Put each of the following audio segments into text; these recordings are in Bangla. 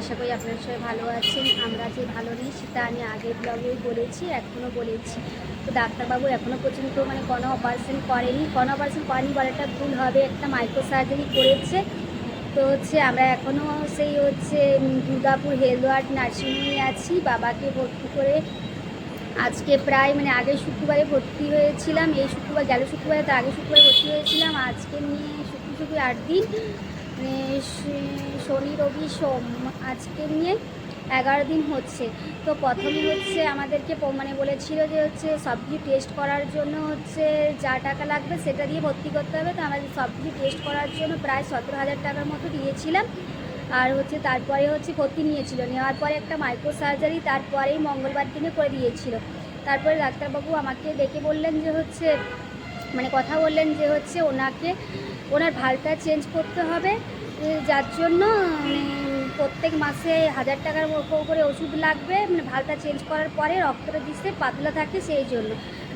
আশা করি আপনার সবাই ভালো আছেন। আমরা যে ভালো নেই সেটা আমি আগের ব্লগেও বলেছি এখনও বলেছি। তো ডাক্তারবাবু এখনও পর্যন্ত মানে কোনো অপারেশন করেনি। কোনো অপারেশন করেনি বলাটা ভুল হবে, একটা মাইক্রো সার্জারি করেছে। তো হচ্ছে আমরা এখনও সেই হচ্ছে দুর্গাপুর হেলওয়ার্ড নার্সিংহোমে আছি। বাবাকে ভর্তি করে আজকে প্রায় মানে আগের শুক্রবারে ভর্তি হয়েছিলাম। এই শুক্রবার, গেল শুক্রবারে তো আগের শুক্রবারে ভর্তি হয়েছিলাম। আজকে নিয়ে শুক্র শুক্র আট দিন। শনি রবি সোম আজকে নিয়ে এগারো দিন হচ্ছে। তো প্রথমে হচ্ছে আমাদেরকে মানে বলেছিল যে হচ্ছে সব কিছু টেস্ট করার জন্য হচ্ছে যা টাকা লাগবে সেটা দিয়ে ভর্তি করতে হবে। তো আমাদের সব কিছু টেস্ট করার জন্য প্রায় সতেরো হাজার টাকার মতো দিয়েছিলাম। আর হচ্ছে তারপরে হচ্ছে ভর্তি নিয়েছিল। নেওয়ার পরে একটা মাইক্রো সার্জারি তারপরেই মঙ্গলবার দিনে করে দিয়েছিল। তারপরে ডাক্তারবাবু আমাকে ডেকে বললেন যে হচ্ছে মানে কথা বললেন যে হচ্ছে ওনাকে ওনার ভালটা চেঞ্জ করতে হবে যার জন্য মানে প্রত্যেক মাসে হাজার টাকার করে ওষুধ লাগবে মানে ভালটা চেঞ্জ করার পরে রক্তটা দিতে পাতলা থাকে সেই জন্য।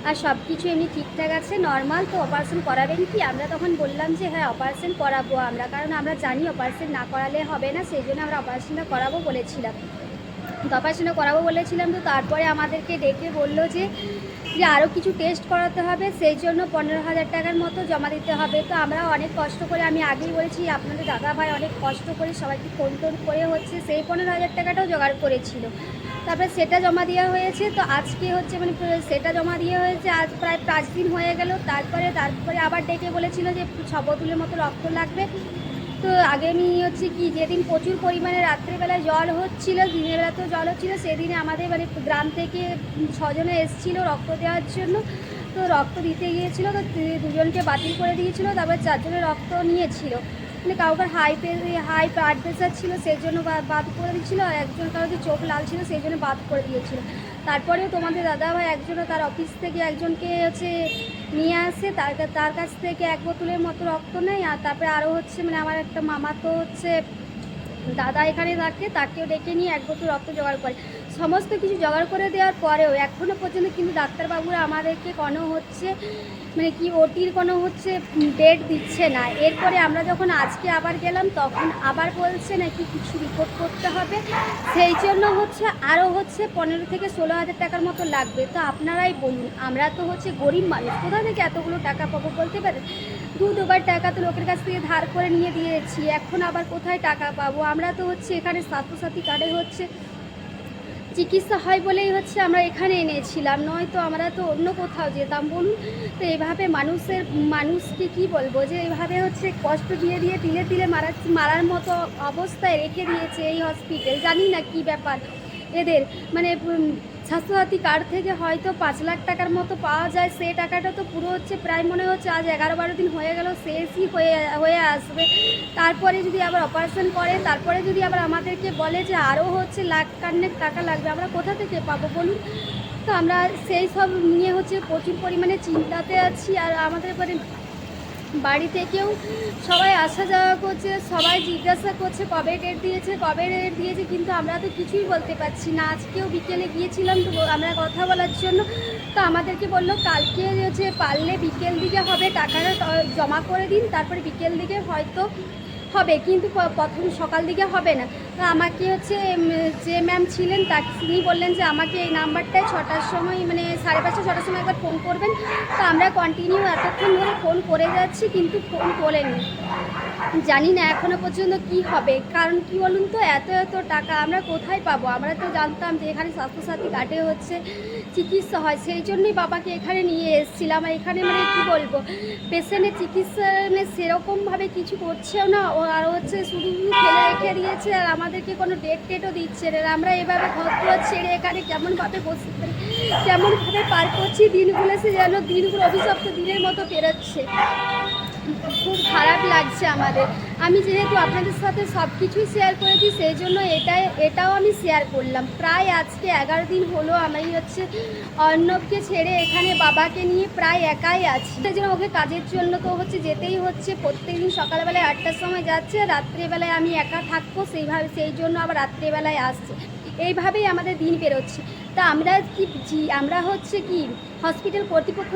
আর সব কিছু এমনি ঠিকঠাক আছে নর্মাল তো অপারেশন করাবেন কি? আমরা তখন বললাম যে হ্যাঁ অপারেশন করাবো আমরা, কারণ আমরা জানি অপারেশন না করালে হবে না, সেই জন্য আমরা অপারেশনটা করাবো বলেছিলাম। অপারেশনটা করাবো বলেছিলাম, তো তারপরে আমাদেরকে ডেকে বলল যে যে আরও কিছু টেস্ট করাতে হবে, সেই জন্য পনেরো হাজার টাকার মতো জমা দিতে হবে। তো আমরা অনেক কষ্ট করে, আমি আগেই বলেছি, আপনাদের দাদা ভাই অনেক কষ্ট করে সবাইকে ফোন টোন করে হচ্ছে সেই পনেরো হাজার টাকাটাও জোগাড় করেছিল। তারপরে সেটা জমা দেওয়া হয়েছে, তো আজকে হচ্ছে মানে সেটা জমা দিয়ে হয়েছে, আজ প্রায় পাঁচ দিন হয়ে গেল। তারপরে তারপরে আবার ডেকে বলেছিল যে ছ বোতলের মতো রক্ত লাগবে। তো আগে আমি হচ্ছে কি, যেদিন প্রচুর পরিমাণে রাত্রেবেলায় জল হচ্ছিল, দিনের বেলাতেও জল হচ্ছিল, সেদিনে আমাদের মানে গ্রাম থেকে ছজনে এসেছিল রক্ত দেওয়ার জন্য। তো রক্ত দিতে গিয়েছিল, তো দুজনকে বাতিল করে দিয়েছিলো, তারপর চারজনের রক্ত নিয়েছিল। মানে কাউকে হাই হাই ব্লাড প্রেশার ছিল সেই জন্য বাদ করে দিয়েছিলো, আর একজন কারোর চোখ লাল ছিল সেই জন্য বাদ করে দিয়েছিল। তারপরেও তোমাদের দাদা ভাই একজনও তার অফিস থেকে একজনকে হচ্ছে নিয়ে আসে, তার তার কাছ থেকে এক বোতলের মতো রক্ত নেয় আর তারপরে আরও হচ্ছে মানে আমার একটা মামা তো হচ্ছে দাদা এখানে থাকে, তাকেও ডেকে নিয়ে এক বোতল রক্ত জোগাড় করে। সমস্ত কিছু জোগাড় করে দেওয়ার পরেও এখনও পর্যন্ত কিন্তু ডাক্তারবাবুরা আমাদেরকে কোনো হচ্ছে মানে কি ওটির কোনো হচ্ছে ডেট দিচ্ছে না। এরপরে আমরা যখন আজকে আবার গেলাম, তখন আবার বলছে নাকি কিছু রিপোর্ট করতে হবে। সেই জন্য হচ্ছে আরও হচ্ছে পনেরো থেকে ষোলো হাজার টাকার মতো লাগবে। তো আপনারাই বলুন, আমরা তো হচ্ছে গরিব মানুষ, কোথা থেকে এতগুলো টাকা পাবো বলতে পারেন? দু দুবার টাকা তো লোকের কাছ থেকে ধার করে নিয়ে দিয়েছি, এখন আবার কোথায় টাকা পাবো? আমরা তো হচ্ছে এখানে স্বাস্থ্যসাথী কার্ডে হচ্ছে চিকিৎসা হয় বলেই হচ্ছে আমরা এখানে এনেছিলাম, নয়তো আমরা তো অন্য কোথাও যেতাম। বলুন তো, এভাবে মানুষের, মানুষকে কি বলব যে এভাবে হচ্ছে কষ্ট দিয়ে দিয়ে তিলে তিলে মারা, মারার মতো অবস্থায় রেখে দিয়েছে এই হসপিটাল জানি না কি ব্যাপার এদের। মানে স্বাস্থ্যসাথী কার্ড থেকে হয়তো পাঁচ লাখ টাকার মতো পাওয়া যায় সেই টাকাটা তো পুরো হচ্ছে প্রায় মনে হচ্ছে আজ এগারো বারো দিন হয়ে গেল, শেষই হয়ে হয়ে আসবে। তারপরে যদি আবার অপারেশন করে, তারপরে যদি আবার আমাদেরকে বলে যে আরও হচ্ছে লাখ কান্নেক টাকা লাগবে, আমরা কোথা থেকে পাবো বলুন? তো আমরা সেই সব নিয়ে হচ্ছে প্রচুর পরিমাণে চিন্তাতে আছি আর আমাদের মানে বাড়ি থেকেও সবাই আসা যাওয়া করছে, সবাই জিজ্ঞাসা করছে কবে ডেট দিয়েছে, কবে ডেট দিয়েছে, কিন্তু আমরা তো কিছুই বলতে পারছি না। আজকেও বিকেলে গিয়েছিলাম তো আমরা কথা বলার জন্য, তো আমাদেরকে বলল কালকে হচ্ছে পারলে বিকেল দিকে হবে, টাকাটা জমা করে দিন, তারপরে বিকেল দিকে হয়তো হবে, কিন্তু প্রথম সকাল দিকে হবে না। তো আমাকে হচ্ছে যে ম্যাম ছিলেন তাকে, তিনি বললেন যে আমাকে এই নাম্বারটায় ছটার সময় মানে সাড়ে পাঁচটা, ছটার সময় একবার ফোন করবেন। তো আমরা কন্টিনিউ এতক্ষণ ধরে ফোন করে যাচ্ছি, কিন্তু ফোন তোলেনি জানি না এখনও পর্যন্ত কি হবে। কারণ কি বলুন তো, এত এত টাকা আমরা কোথায় পাবো? আমরা তো জানতাম যে এখানে স্বাস্থ্যসাথী কার্ডে হচ্ছে চিকিৎসা হয়। সেই জন্যই বাবাকে এখানে নিয়ে এসেছিলাম। এখানে মানে কি বলব পেশেন্টের চিকিৎসা মানে সেরকমভাবে কিছু করছেও না। আর হচ্ছে শুধু ফেলে রেখে দিয়েছে আর আমাদেরকে কোনো ডেট টেটও দিচ্ছে না। আমরা এভাবে ঘর ছেড়ে এখানে কেমনভাবে বসে কেমনভাবে পার করছি? দিনগুলো সে যেন দিনগুলো অভিশপ্ত দিনের মতো বেরোচ্ছে খুব খারাপ লাগছে আমাদের। আমি যেহেতু আপনাদের সাথে সব কিছুই শেয়ার করেছি, সেই জন্য এটাই, এটাও আমি শেয়ার করলাম। প্রায় আজকে এগারো দিন হলো আমি হচ্ছে অর্ণবকে ছেড়ে এখানে বাবাকে নিয়ে প্রায় একাই আছি। সেই জন্য ওকে কাজের জন্য তো হচ্ছে যেতেই হচ্ছে। প্রত্যেকদিন সকালবেলায় আটটার সময় যাচ্ছে, রাত্রেবেলায় আমি একা থাকব সেইভাবে, সেই জন্য আবার রাত্রেবেলায় আসছে। এইভাবেই আমাদের দিন পেরোচ্ছে তা আমরা কি আমরা হচ্ছে কি হসপিটাল কর্তৃপক্ষ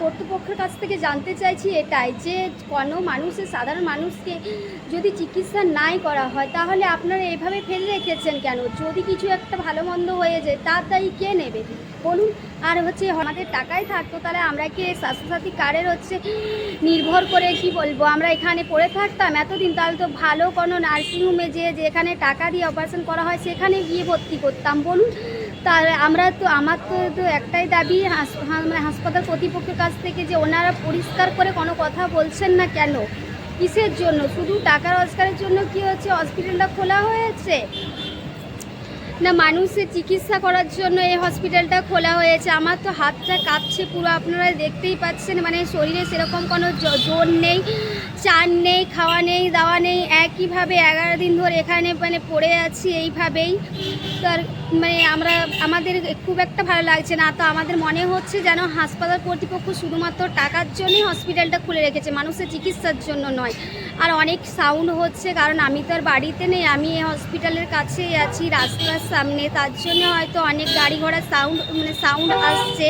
কর্তৃপক্ষের কাছ থেকে জানতে চাইছি এটাই যে কোনো মানুষের, সাধারণ মানুষকে যদি চিকিৎসা নাই করা হয় তাহলে আপনারা এভাবে ফেলে রেখেছেন কেন? যদি কিছু একটা ভালো মন্দ হয়ে যায় তার দায়ী কে নেবে? বলুন। আর হচ্ছে আমাদের টাকাই থাকতো তাহলে আমরা কি স্বাস্থ্যসাথী কার্ডের হচ্ছে নির্ভর করে কি বলব? আমরা এখানে পড়ে থাকতাম এতদিন, তাহলে তো ভালো কোনো নার্সিংহোমে যে যেখানে টাকা দিয়ে অপারেশন করা হয় সেখানে গিয়ে ভর্তি করতাম। বলুন। তাহলে আমরা তো, আমার তো তো একটাই দাবি মানে হাসপাতাল কর্তৃপক্ষের কাছ থেকে যে ওনারা পরিষ্কার করে কোনো কথা বলছেন না কেন? কিসের জন্য? শুধু টাকা রোজগারের জন্য কি হচ্ছে? হসপিটালটা খোলা হয়েছে? না, মানুষের চিকিৎসা করার জন্য এই হসপিটালটা খোলা হয়েছে। আমার তো হাতটা কাঁপছে পুরো, আপনারা দেখতেই পাচ্ছেন মানে শরীরে সেরকম কোনো জোর নেই, চান নেই, খাওয়া নেই, দাওয়া নেই, একইভাবে এগারো দিন ধরে এখানে মানে পড়ে আছি এইভাবেই। তার মানে আমরা, আমাদের খুব একটা ভালো লাগছে না। তো আমাদের মনে হচ্ছে যেন হাসপাতাল কর্তৃপক্ষ শুধুমাত্র টাকার জন্যই হসপিটালটা খুলে রেখেছে, মানুষের চিকিৎসার জন্য নয়। আর অনেক সাউন্ড হচ্ছে, কারণ আমি তো আর বাড়িতে নেই, আমি এই হসপিটালের কাছেই আছি, রাস্তার সামনে, তার জন্য হয়তো অনেক গাড়ি ঘোড়া সাউন্ড মানে সাউন্ড আসছে।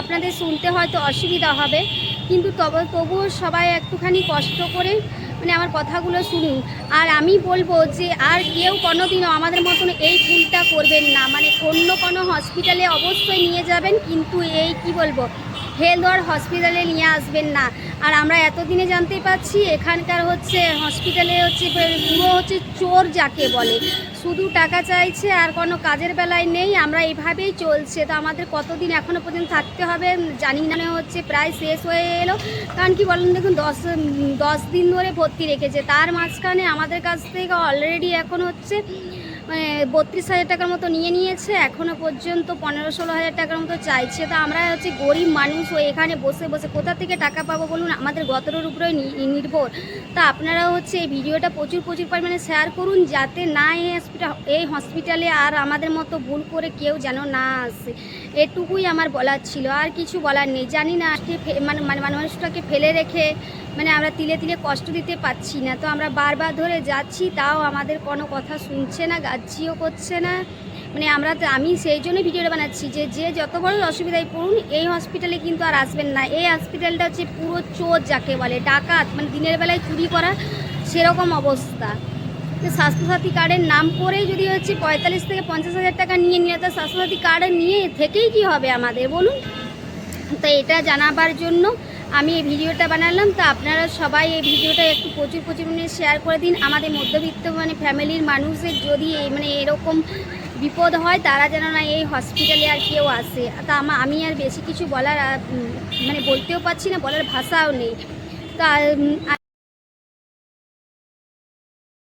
আপনাদের শুনতে হয়তো অসুবিধা হবে, কিন্তু তবে, তবুও সবাই একটুখানি কষ্ট করে মানে আমার কথাগুলো শুনুন। আর আমি বলব যে, আর কেউ কোনোদিনও আমাদের মতন এই ভুলটা করবেন না। মানে অন্য কোনো হসপিটালে অবশ্যই নিয়ে যাবেন, কিন্তু এই, কি বলব হেলদোয়ার হসপিটালে নিয়ে আসবেন না। আর আমরা এতদিনে জানতে পারছি এখানকার হচ্ছে হসপিটালে হচ্ছে পুরো হচ্ছে চোর যাকে বলে। শুধু টাকা চাইছে আর কোনো কাজের বেলায় নেই। আমরা এইভাবেই চলছে। তো আমাদের কতদিন এখনও পর্যন্ত থাকতে হবে জানি না। মনে হচ্ছে প্রায় শেষ হয়ে এলো। কারণ কি বলেন দেখুন, দশ দশ দিন ধরে ভর্তি রেখেছে। তার মাঝখানে আমাদের কাছ থেকে অলরেডি এখন হচ্ছে মানে বত্রিশ হাজার টাকার মতো নিয়ে নিয়েছে এখনও পর্যন্ত পনেরো ষোলো হাজার টাকার মতো চাইছে। তো আমরা হচ্ছে গরিব মানুষ ও এখানে বসে বসে কোথা থেকে টাকা পাবো বলুন? আমাদের গতরের উপরে নির্ভর। তা আপনারা হচ্ছে এই ভিডিওটা প্রচুর প্রচুর পরিমাণে শেয়ার করুন যাতে না এই হসপিটাল এই হসপিটালে আর আমাদের মতো ভুল করে কেউ যেন না আসে। এটুকুই আমার বলার ছিল। আর কিছু বলার নেই। জানি না আজকে মানে মানে মানুষটাকে ফেলে রেখে মানে আমরা তিলে তিলে কষ্ট দিতে পাচ্ছি না। তো আমরা বারবার ধরে যাচ্ছি, তাও আমাদের কোনো কথা শুনছে না, গাচ্ছিও করছে না। মানে আমরা আমি সেই জন্যই ভিডিওটা বানাচ্ছি যে যে যত বড় অসুবিধায় পড়ুন, এই হসপিটালে কিন্তু আর আসবেন না। এই হসপিটালটা হচ্ছে পুরো চোর যাকে বলে, ডাকাত মানে দিনের বেলায় চুরি করা, সেরকম অবস্থা। স্বাস্থ্যসাথী কার্ডের নাম করেই যদি হচ্ছে পঁয়তাল্লিশ থেকে পঞ্চাশ হাজার টাকা নিয়ে নিয়ে, তো স্বাস্থ্যসাথী কার্ড নিয়ে, থেকেই কি হবে আমাদের, বলুন? তো এটা জানাবার জন্য আমি এই ভিডিওটা বানালাম, তো আপনারা সবাই এই ভিডিওটা একটু প্রচুর প্রচুর মানে শেয়ার করে দিন। আমাদের মধ্যবিত্ত মানে ফ্যামিলির মানুষের যদি মানে এরকম বিপদ হয়, তারা যেন না এই হসপিটালে আর কেউ আসে। তা আমা- আর বেশি কিছু বলার মানে বলতেও পারছি না, বলার ভাষাও নেই। তা